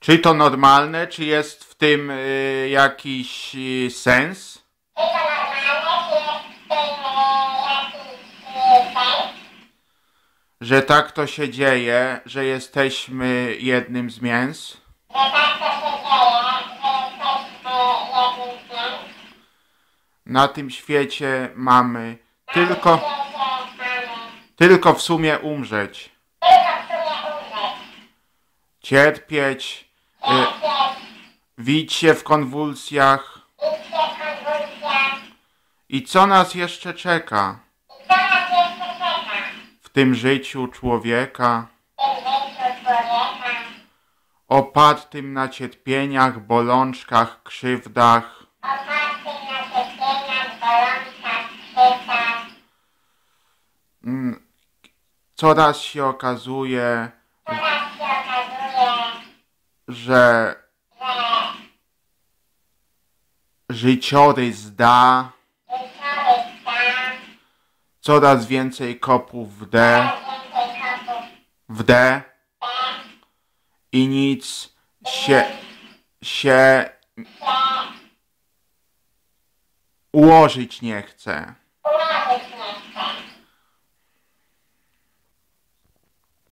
Czy to normalne, czy jest w tym y, jakiś y, sens? Że tak to się dzieje, że jesteśmy jednym z mięs? Na tym świecie mamy tylko, tylko w sumie umrzeć. cierpieć, Cierpieć, wić się w konwulsjach. I co nas jeszcze czeka w tym życiu człowieka, opartym na cierpieniach, bolączkach, krzywdach. Mm, Coraz się okazuje, że życiorys da coraz więcej kopów w D, w D i nic się się ułożyć nie chce.